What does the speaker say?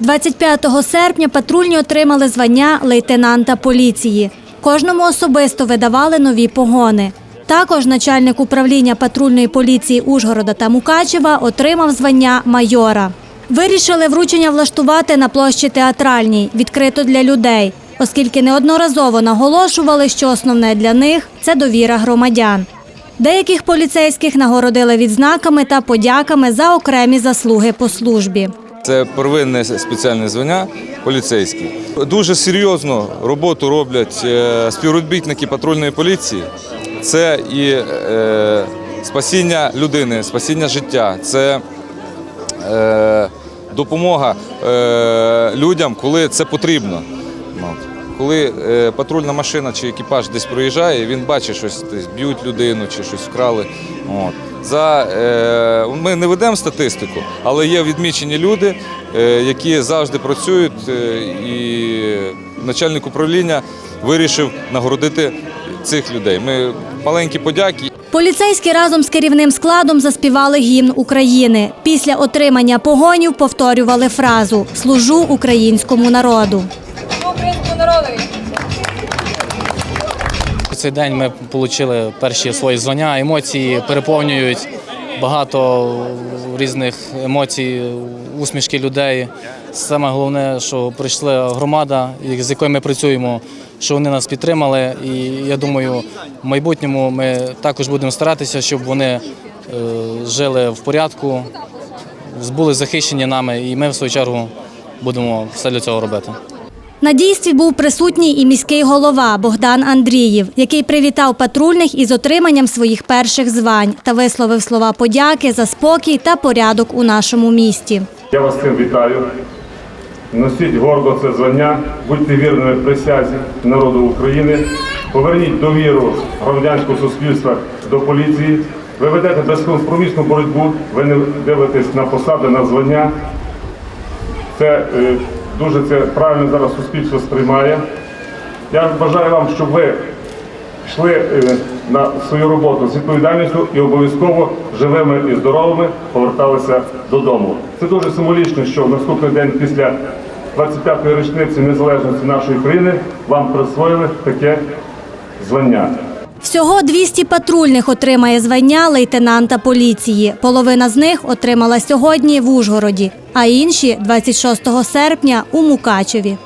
25 серпня патрульні отримали звання лейтенанта поліції. Кожному особисто видавали нові погони. Також начальник управління патрульної поліції Ужгорода та Мукачева отримав звання майора. Вирішили вручення влаштувати на площі театральній, відкрито для людей, оскільки неодноразово наголошували, що основне для них це довіра громадян. Деяких поліцейських нагородили відзнаками та подяками за окремі заслуги по службі. Це первинне спеціальне звання поліцейський. Дуже серйозну роботу роблять е, співробітники патрульної поліції. Це і е, спасіння людини, спасіння життя, це е, допомога е, людям, коли це потрібно. Коли е, патрульна машина чи екіпаж десь проїжджає, він бачить щось, десь б'ють людину чи щось вкрали. От. За, е, ми не ведемо статистику, але є відмічені люди, е, які завжди працюють, е, і начальник управління вирішив нагородити цих людей. Ми маленькі подяки. Поліцейські разом з керівним складом заспівали гімн України. Після отримання погонів повторювали фразу Служу українському народу. українському народові. Цей день ми отримали перші свої звання, емоції переповнюють багато різних емоцій, усмішки людей. Саме головне, що прийшла громада, з якою ми працюємо, що вони нас підтримали. І я думаю, в майбутньому ми також будемо старатися, щоб вони е, жили в порядку, були захищені нами, і ми в свою чергу будемо все для цього робити. На дійстві був присутній і міський голова Богдан Андрієв, який привітав патрульних із отриманням своїх перших звань та висловив слова подяки за спокій та порядок у нашому місті. Я вас цим вітаю. Носіть гордо це звання, будьте вірними присязі народу України, поверніть довіру громадянського суспільства до поліції. Ви ведете безкомпромісну боротьбу, ви не дивитесь на посади, на звання. Це е, дуже це правильно зараз суспільство сприймає. Я бажаю вам, щоб ви йшли е, на свою роботу з відповідальністю і обов'язково живими і здоровими поверталися додому. Це дуже символічно, що в наступний день після 25-ї річниці незалежності нашої країни вам присвоїли таке звання. Всього 200 патрульних отримає звання лейтенанта поліції. Половина з них отримала сьогодні в Ужгороді, а інші 26 серпня у Мукачеві.